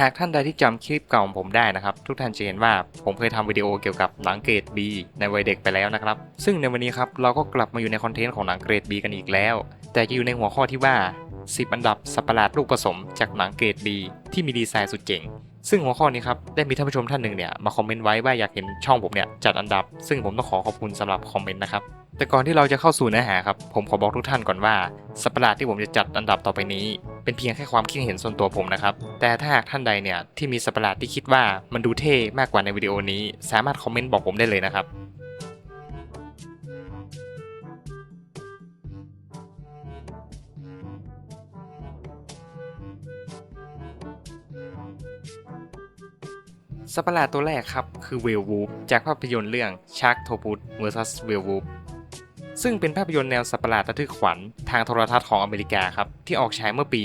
หากท่านใดที่จำคลิปเก่าของผมได้นะครับ ทุกท่านจะเห็นว่าผมเคยทำวิดีโอเกี่ยวกับหนังเกรด B ในวัยเด็กไปแล้วนะครับ ซึ่งในวันนี้ครับเราก็กลับมาอยู่ในคอนเทนต์ของหนังเกรด B กันอีกแล้ว แต่จะอยู่ในหัวข้อที่ว่า 10 อันดับสัตว์ปหลาดลูกผสมจากหนังเกรด B ที่มีดีไซน์สุดเจ๋ง ซึ่งหัวข้อนี้ครับได้มีท่านผู้ชมท่านหนึ่งเนี่ยมาคอมเมนต์ไว้ว่าอยากเห็นช่องผมเนี่ยจัดอันดับ ซึ่งผมต้องขอขอบคุณสำหรับคอมเมนต์นะครับแต่ก่อนที่เราจะเข้าสู่เนื้อหาครับผมขอบอกทุกท่านก่อนว่าสัประหลาที่ผมจะจัดอันดับต่อไปนี้ เป็นเพียงแค่ความคิดเห็นส่วนตัวผมนะครับแต่ถ้าหากท่านใดเนี่ยที่มีสัประหลาที่คิดว่ามันดูเท่มากกว่าในวิดีโอนี้ สามารถคอมเมนต์บอกผมได้เลยนะครับ สัประหลาดตัวแรกครับคือเวลวูฟจากภาพยนตร์เรื่องชาร์กโทบูตเวอร์ซัสเวลวูฟซึ่งเป็นภาพยนตร์แนวสัประหลาดระทึกขวัญทางโทรทัศน์ของอเมริกาครับ ที่ออกฉายเมื่อปี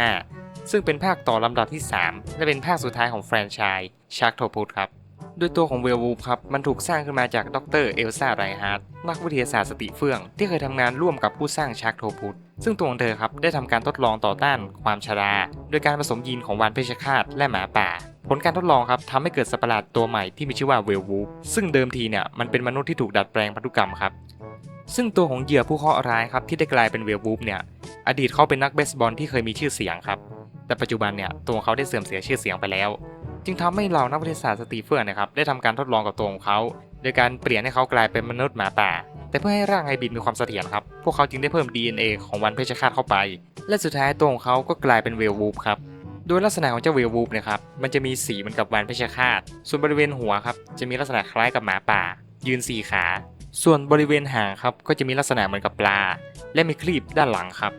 2015 ซึ่งเป็นภาคต่อลำดับที่ 3 และเป็นภาคสุดท้ายของแฟรนไชส์ชาร์กโทบูตครับ ด้วยตัวของเวลวูฟครับ มันถูกสร้างขึ้นมาจากดรเอลซ่าไรฮาร์ดนักวิทยาศาสตร์สติเฟื่อง ที่เคยทำงานร่วมกับผู้สร้างชาร์กโทพุสซึ่งตัวของเธอครับ ได้ทำการทดลองต่อต้านความชรา โดยการผสมยีนของวานเพชฌฆาตและหมาป่า ผลการทดลองครับทำให้เกิดสัตว์ประหลาดตัวใหม่ที่มีชื่อว่าเวลวูฟซึ่งเดิมทีเนี่ยมันเป็นมนุษย์ที่ถูกดัดแปลงพันธุกรรมครับซึ่งตัวของเหยื่อผู้เคราะห์ร้ายครับที่ได้กลายเป็นเวลวูฟเนี่ยอดีตเขาเป็นนักเบสบอลที่เคยมีชื่อเสียงครับแต่ปัจจุบันเนี่ยตัวของเขาได้เสื่อมเสียชื่อเสียงไปแล้ว จึงทำให้เหล่านักวิทยาศาสตร์สตีเฟื่องนะครับได้ทำการทดลองกับตัวของเขาโดยการเปลี่ยนให้เขากลายเป็นมนุษย์หมาป่า แต่เพื่อให้ร่างไฮบริดมีความเสถียรครับพวกเขาจึงได้เพิ่ม DNA ของวันเพชฌฆาตเข้าไป และสุดท้ายตัวของเขาก็กลายเป็นเวลวูฟครับโดยลักษณะของเจ้าเวลวูฟนะครับมันจะมีสีเหมือนกับวันเพชฌฆาตส่วนบริเวณหัวครับจะมีลักษณะคล้ายกับหมาป่า ยืนสี่ขา ส่วนบริเวณหางครับก็จะมีลักษณะเหมือนกับปลา และมีครีบด้านหลังครับ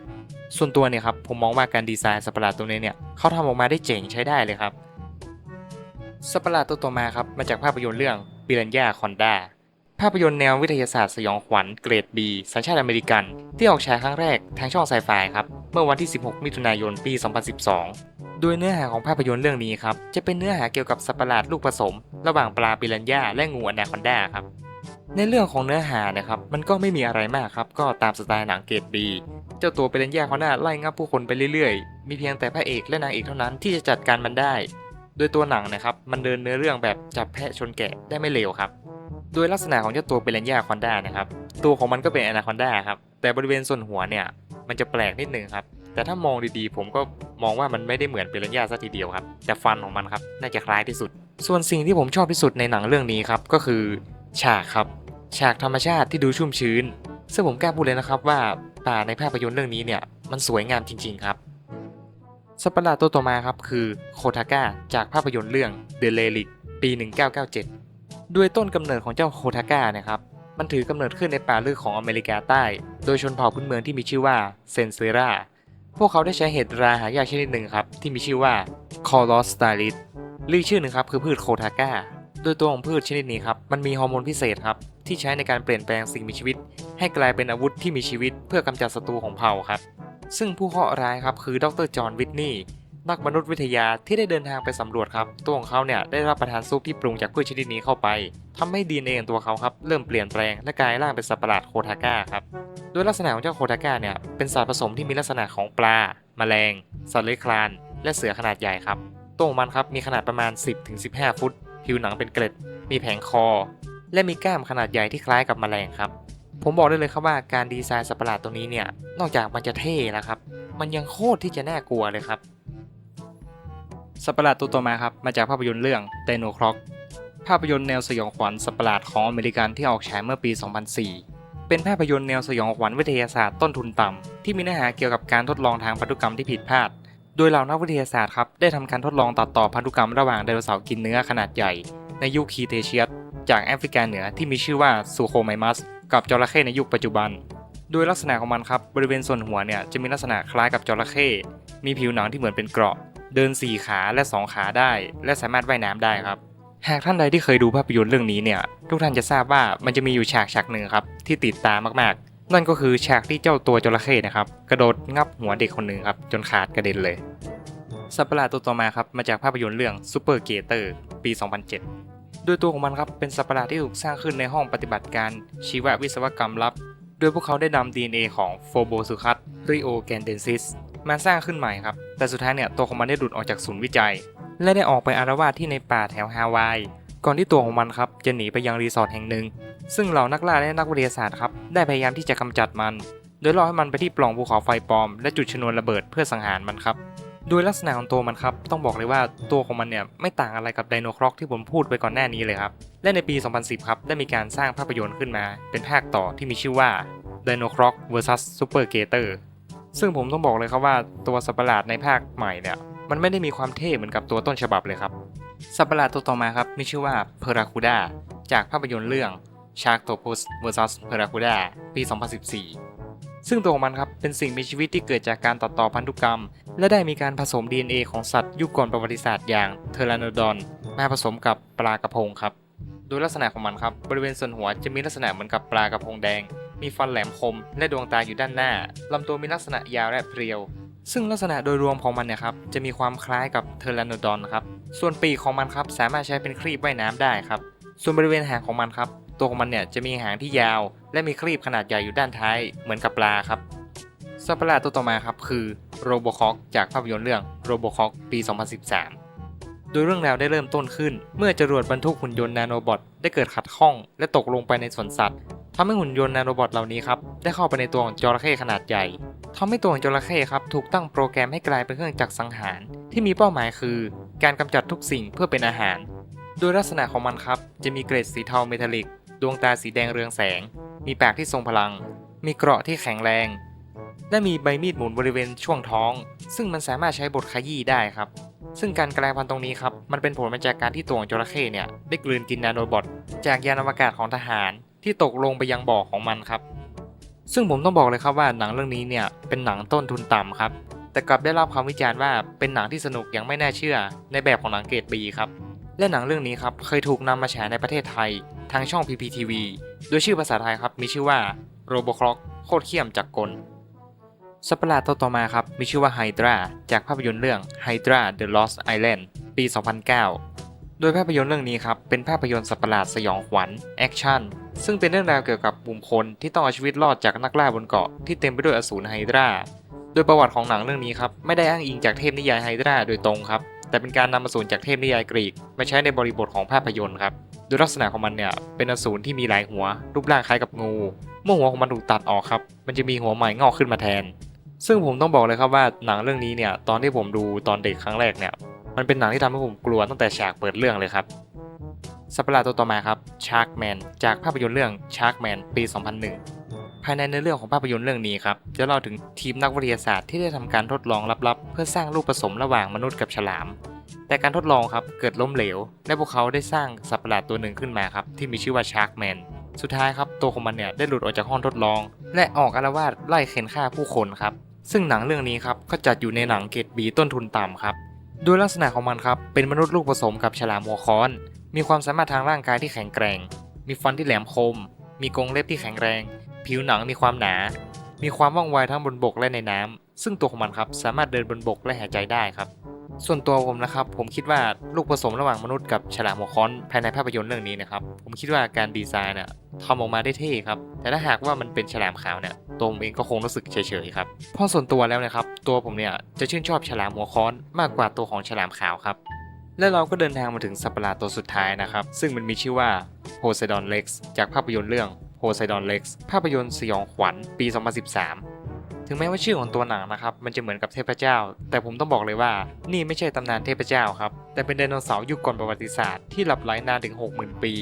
ส่วนตัวเนี่ยครับผมมองว่าการดีไซน์สัตว์ประหลาดตัวนี้เนี่ยเขาทำออกมาได้เจ๋งใช้ได้เลยครับ สัตว์ปหลาดตัวต่อมาครับมาจากภาพยนตร์เรื่องปิรันยาคอนดาภาพยนตร์แนววิทยาศาสตร์สยองขวัญเกรด B สัญชาติอเมริกัน ที่ออกฉายครั้งแรกทางช่องไซไฟครับ เมื่อวันที่ 16 มิถุนายน ปี 2012 โดยเนื้อหาของภาพยนตร์เรื่องนี้ครับ จะเป็นเนื้อหาเกี่ยวกับสัตว์ประหลาดลูกผสม ระหว่างปลาปิรันยาและงูอนาคอนดาครับ ในเรื่องของเนื้อหานะครับ มันก็ไม่มีอะไรมากครับ ก็ตามสไตล์หนังเกรด B เจ้าตัวปิรันยาเขาหน้าไล่งับผู้คนไปเรื่อยๆ มีเพียงแต่พระเอกและนางเอกเท่านั้นที่จะจัดการมันได้ โดยตัวหนังนะครับมันเดินเนื้อเรื่องแบบจับแพะชนแกะได้ไม่เลวครับ โดยลักษณะของเจ้าตัวเปรันยาคอนด้านะครับตัวของมันก็เป็นอนาคอนด้าครับแต่บริเวณส่วนหัวเนี่ยมันจะแปลกนิดนึงครับแต่ถ้ามองดีๆ ผมก็มองว่ามันไม่ได้เหมือนเปรันยาซะทีเดียวครับ แต่ฟันของมันครับ น่าจะคล้ายที่สุด ส่วนสิ่งที่ผมชอบที่สุดในหนังเรื่องนี้ครับ ก็คือฉากครับ ฉากธรรมชาติที่ดูชุ่มชื้น ซึ่งผมกล้าพูดเลยนะครับว่าป่าในภาพยนตร์เรื่องนี้เนี่ย มันสวยงามจริง ๆ ครับ สัตว์ประหลาดตัวต่อมาครับคือโคทาก้าจากภาพยนตร์เรื่อง The Relic ปี 1997 ด้วยต้นกำเนิดของเจ้าโคทาก้านะครับ มันถือกำเนิดขึ้นในป่าลึกของอเมริกาใต้ โดยชนเผ่าพื้นเมืองที่มีชื่อว่าเซนเซราพวกเขาได้ใช้เห็ดราหายากชนิดหนึ่งครับที่มีชื่อว่าคอลอสตาลิสหรือชื่อหนึ่งครับคือพืชโคทาก้าโดยตัวของพืชชนิดนี้ครับมันมีฮอร์โมนพิเศษครับที่ใช้ในการเปลี่ยนแปลงสิ่งมีชีวิต ให้กลายเป็นอาวุธที่มีชีวิตเพื่อกำจัดศัตรูของเผ่าครับ ซึ่งผู้เคราะห์ร้ายครับคือดรจอห์นวิทนีย์นักมนุษยวิทยาที่ได้เดินทางไปสำรวจครับ ตัวของเขาเนี่ยได้รับประทานซุปที่ปรุงจากพืชชนิดนี้เข้าไปทำให้ดีเอ็นตัวเขาครับเริ่มเปลี่ยนแปลงและกลายร่างเป็นสัตว์ประหลาดโคทาก้าครับ โดยลักษณะของเจ้าโคทาก้าเนี่ยเป็นสัตว์ผสมที่มีลักษณะของปลา แมลง สัตว์เลื้อยคลาน และเสือขนาดใหญ่ครับ ตัวของมันครับมีขนาดประมาณ 10-15 ฟุต ผิวหนังเป็นเกล็ด มีแผงคอ และมีกล้ามขนาดใหญ่ที่คล้ายกับแมลงครับ ผมบอกได้เลยครับว่าการดีไซน์สัตว์ประหลาดตัวนี้เนี่ย นอกจากมันจะเท่แล้วครับ มันยังโคตรที่จะน่ากลัวเลยครับ สัตว์ประหลาดตัวต่อมาครับ มาจากภาพยนตร์เรื่องไดโนคร็อกภาพยนตร์แนวสยองขวัญสัตว์ประหลาดของอเมริกันที่ออกฉายเมื่อปี 2004 เป็นภาพยนตร์แนวสยองขวัญวิทยาศาสตร์ต้นทุนต่ำ ที่มีเนื้อหาเกี่ยวกับการทดลองทางพันธุกรรมที่ผิดพลาด โดยเหล่านักวิทยาศาสตร์ครับได้ทำการทดลองตัดต่อพันธุกรรมระหว่างไดโนเสาร์กินเนื้อขนาดใหญ่ ในยุคคีเทเชียสจากแอฟริกาเหนือที่มีชื่อว่าซูโคไมมัส กับจระเข้ในยุคปัจจุบัน โดยลักษณะของมันครับบริเวณส่วนหัวเนี่ยจะมีลักษณะคล้ายกับจระเข้มีผิวหนังที่เหมือนเป็นเกราะ เดิน 4 ขาและ 2 ขาได้ และสามารถว่ายน้ำได้ครับ หากท่านใดที่เคยดูภาพยนตร์เรื่องนี้เนี่ยทุกท่านจะทราบว่ามันจะมีอยู่ฉากฉากหนึ่งครับที่ติดตามากๆ นั่นก็คือฉากที่เจ้าตัวจระเข้นะครับกระโดดงับหัวเด็กคนหนึ่งครับจนขาดกระเด็นเลยสัประหลาดตัวต่อมาครับมาจากภาพยนตร์เรื่องซูเปอร์เกเตอร์ปี 2007 โดยตัวของมันครับเป็นสัตว์ประหลาดที่ถูกสร้างขึ้นในห้องปฏิบัติการชีววิศวกรรมลับ โดยพวกเขาได้นำ DNA ของโฟโบซูคัสริโอแกนเดนซิสมาสร้างขึ้นใหม่ครับ แต่สุดท้ายเนี่ยตัวของมันได้หลุดออกจากศูนย์วิจัย และได้ออกไปอารวาสที่ในป่าแถวฮาวาย ก่อนที่ตัวของมันครับจะหนีไปยังรีสอร์ทแห่งหนึ่ง ซึ่งเหล่านักล่าและนักวิทยาศาสตร์ครับได้พยายามที่จะกำจัดมัน โดยล่อให้มันไปที่ปล่องภูเขาไฟปลอมและจุดชนวนระเบิดเพื่อสังหารมันครับ โดยลักษณะของตัวมันครับต้องบอกเลยว่าตัวของมันเนี่ยไม่ต่างอะไรกับไดโนครอกที่ผมพูดไปก่อนหน้านี้เลยครับ และในปี 2010 ครับได้มีการสร้างภาพยนตร์ขึ้นมา เป็นภาคต่อที่มีชื่อว่า Dino Croc vs Super Gator ซึ่งผมต้องบอกเลยครับว่าตัวสัตว์ประหลาดในภาคใหม่เนี่ยมันไม่ได้มีความเท่เหมือนกับตัวต้นฉบับเลยครับ สัตว์ประหลาดตัวต่อมาครับมีชื่อว่า p e r a c u d a จากภาพยนตร์เรื่อง Sharktopus vs p e r a c u d a ปี 2014 ซึ่งตัวของมันครับเป็นสิ่งมีชีวิตที่เกิดจากการตัดต่อพันธุกรรม และได้มีการผสม DNA ของสัตว์ยุคก่อนประวัติศาสตร์อย่างเทอร์ a นดอนมาผสมกับปลากระพงครับ โดยลักษณะของมันครับบริเวณส่วนหัวจะมีลักษณะเหมือนกับปลากระพงแดง มีฟันแหลมคม และดวงตาอยู่ด้านหน้าลำตัวมีลักษณะยาวและเพรียว ซึ่งลักษณะโดยรวมของมันเนี่ยครับจะมีความคล้ายกับเทอร์ a นดอนครับส่วนปีกของมันครับสามารถใช้เป็นครีบว่ายน้ำได้ครับส่วนบริเวณหางของมันครับตัวของมันเนี่ยจะมีหางที่ยาว และมีครีบขนาดใหญ่อยู่ด้านท้ายเหมือนกับปลาครับสัตว์ประหลาดตัวต่อมาครับคือโรโบคอกจากภาพยนตร์เรื่องโรโบคอกปี 2013 โดยเรื่องราวได้เริ่มต้นขึ้น เมื่อจรวดบรรทุกหุ่นยนต์นาโนบอทได้เกิดขัดข้อง และตกลงไปในสวนสัตว์ทำให้หุ่นยนต์นาโนบอทเหล่านี้ครับได้เข้าไปในตัวของจระเข้ขนาดใหญ่ทำให้ตัวของจระเข้ครับถูกตั้งโปรแกรมให้กลายเป็นเครื่องจักรสังหาร ที่มีเป้าหมายคือ การกำจัดทุกสิ่งเพื่อเป็นอาหาร โดยลักษณะของมันครับจะมีเกรดสีเทาเมทัลลิก ดวงตาสีแดงเรืองแสง มีปากที่ทรงพลัง มีเกราะที่แข็งแรง และมีใบมีดหมุนบริเวณช่วงท้อง ซึ่งมันสามารถใช้บดขยี้ได้ครับ ซึ่งการกลายพันธุ์ตรงนี้ครับ มันเป็นผลมาจากการที่ตัวของจระเข้เนี่ยได้กลืนกินนาโนบอทจากยานอวกาศของทหารที่ตกลงไปยังบ่อของมันครับ ซึ่งผมต้องบอกเลยครับว่าหนังเรื่องนี้เนี่ยเป็นหนังต้นทุนต่ำครับ แต่กลับได้รับความวิจารณ์ว่าเป็นหนังที่สนุกอย่างไม่น่าเชื่อในแบบของหนังเกรดบีครับและหนังเรื่องนี้ครับเคยถูกนำมาฉายในประเทศไทย ทางช่อง PPTV โดยชื่อภาษาไทยครับมีชื่อว่า Roboclock โคตรเขี้ยมจากกลสัตว์ประหลาดตัวต่อมาครับมีชื่อว่าไฮดราจากภาพยนตร์เรื่อง Hydra The Lost Island ปี 2009 โดยภาพยนตร์เรื่องนี้ครับเป็นภาพยนตร์สัตว์ประหลาดสยองขวัญแอคชั่นซึ่งเป็นเรื่องราวเกี่ยวกับกลุ่มคนที่ต้องเอาชีวิตรอดจากนักล่าบนเกาะที่เต็มไปด้วยอสูรไฮดราโดยประวัติของหนังเรื่องนี้ครับไม่ได้อ้างอิงจากเทพนิยายไฮดราโดยตรงครับแต่เป็นการนำอสูรจากเทพนิยายกรีกมาใช้ในบริบทของภาพยนตร์ครับ โดยลักษณะของมันเนี่ยเป็นอสูรที่มีหลายหัว รูปร่างคล้ายกับงู เมื่อหัวของมันถูกตัดออกครับ มันจะมีหัวใหม่งอกขึ้นมาแทน ซึ่งผมต้องบอกเลยครับว่าหนังเรื่องนี้เนี่ยตอนที่ผมดูตอนเด็กครั้งแรกเนี่ย มันเป็นหนังที่ทำให้ผมกลัวตั้งแต่ฉากเปิดเรื่องเลยครับสัประหลาดตัวต่อมาครับ Sharkman จากภาพยนตร์เรื่อง Sharkman ปี 2001 ภายในเนื้อเรื่องของภาพยนตร์เรื่องนี้ครับ จะเล่าถึงทีมนักวิทยาศาสตร์ที่ได้ทำการทดลองลับๆ เพื่อสร้างลูกผสมระหว่างมนุษย์กับฉลาม แต่การทดลองครับเกิดล้มเหลว และพวกเขาได้สร้างสัตว์ประหลาดตัวหนึ่งขึ้นมาครับที่มีชื่อว่า Sharkman สุดท้ายครับตัวของมันเนี่ยได้หลุดออกจากห้องทดลอง และออกอาละวาดไล่เข็นฆ่าผู้คนครับซึ่งหนังเรื่องนี้ครับก็จัดอยู่ในหนังเกรดบีต้นทุนต่ำครับโดยลักษณะของมันครับเป็นมนุษย์ลูกผสมกับฉลามหัวค้อน มีความสามารถทางร่างกายที่แข็งแกร่ง มีฟันที่แหลมคม มีกรงเล็บที่แข็งแรง ผิวหนังมีความหนา มีความว่องไวทั้งบนบกและในน้ำซึ่งตัวของมันครับสามารถเดินบนบกและหายใจได้ครับ ส่วนตัวผมนะครับ ผมคิดว่าลูกผสมระหว่างมนุษย์กับฉลามหัวค้อนภายในภาพยนตร์เรื่องนี้นะครับ ผมคิดว่าการดีไซน์เนี่ยทำออกมาได้เท่ครับ แต่ถ้าหากว่ามันเป็นฉลามขาวเนี่ยตัวผมเองก็คงรู้สึกเฉยๆครับเพราะส่วนตัวแล้วนะครับ ตัวผมเนี่ยจะชื่นชอบฉลามหัวค้อนมากกว่าตัวของฉลามขาวครับ และเราก็เดินทางมาถึงสัปหลาดตัวสุดท้ายนะครับ ซึ่งมันมีชื่อว่า Poseidon Rex จากภาพยนตร์เรื่อง Poseidon Rex ภาพยนตร์สยองขวัญปี 2013 ถึงแม้ว่าชื่อของตัวหนังนะครับมันจะเหมือนกับเทพเจ้า แต่ผมต้องบอกเลยว่า นี่ไม่ใช่ตำนานเทพเจ้าครับ แต่เป็นไดโนเสาร์ยุคก่อนประวัติศาสตร์ที่หลับไหลนานถึง 60,000 ปี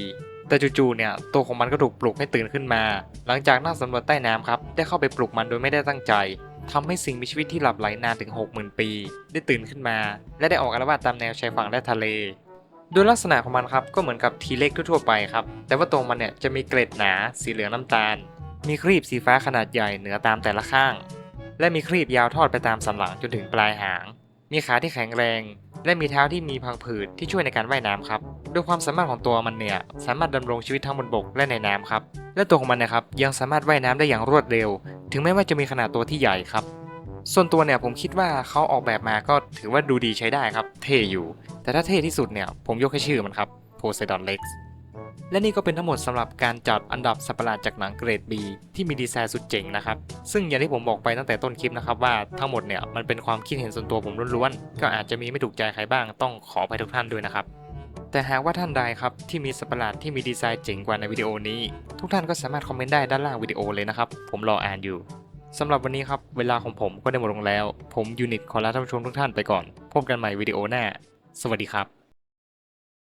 แต่จู่ๆเนี่ยตัวของมันก็ถูกปลุกให้ตื่นขึ้นมา หลังจากนักสำรวจใต้น้ำครับได้เข้าไปปลุกมันโดยไม่ได้ตั้งใจทำให้สิ่งมีชีวิตที่หลับไหลนานถึง 60,000 ปี ได้ตื่นขึ้นมา และได้ออกอาละวาดตามแนวชายฝั่งและทะเล โดยลักษณะของมันครับก็เหมือนกับทีเล็กทั่วๆไปครับ แต่ว่าตัวมันเนี่ยจะมีเกล็ดหนาสีเหลืองน้ำตาล มีครีบสีฟ้าขนาดใหญ่เหนือตามแต่ละข้าง และมีครีบยาวทอดไปตามสันหลังจนถึงปลายหาง มีขาที่แข็งแรง และมีเท้าที่มีพังผืดที่ช่วยในการว่ายน้ำครับด้วยความสามารถของตัวมันเนี่ยสามารถดำรงชีวิตทั้งบนบกและในน้ำครับ และตัวของมันนะครับยังสามารถว่ายน้ำได้อย่างรวดเร็ว ถึงแม้ว่าจะมีขนาดตัวที่ใหญ่ครับ ส่วนตัวเนี่ยผมคิดว่าเขาออกแบบมาก็ถือว่าดูดีใช้ได้ครับ เท่อยู่ แต่ถ้าเท่ที่สุดเนี่ยผมยกให้ชื่อมันครับ Poseidon Rex และนี่ก็เป็นทั้งหมดสำหรับการจัดอันดับสัตว์ประหลาดจากหนังเกรด B ที่มีดีไซน์สุดเจ๋งนะครับ ซึ่งอย่างที่ผมบอกไปตั้งแต่ต้นคลิปนะครับว่าทั้งหมดเนี่ยมันเป็นความคิดเห็นส่วนตัวผมล้วนๆ ก็อาจจะมีไม่ถูกใจใครบ้างต้องขออภัยทุกท่านด้วยนะครับแต่หากว่าท่านใดครับที่มีสัตว์ประหลาดที่มีดีไซน์เจ๋งกว่าในวิดีโอนี้ ทุกท่านก็สามารถคอมเมนต์ได้ด้านล่างวิดีโอเลยนะครับ ผมรออ่านอยู่สำหรับวันนี้ครับ เวลาของผมก็ได้หมดลงแล้ว ผมยูนิตขอลาท่านผู้ชมทุกท่านไปก่อน พบกันใหม่วิดีโอหน้า สวัสดีครับ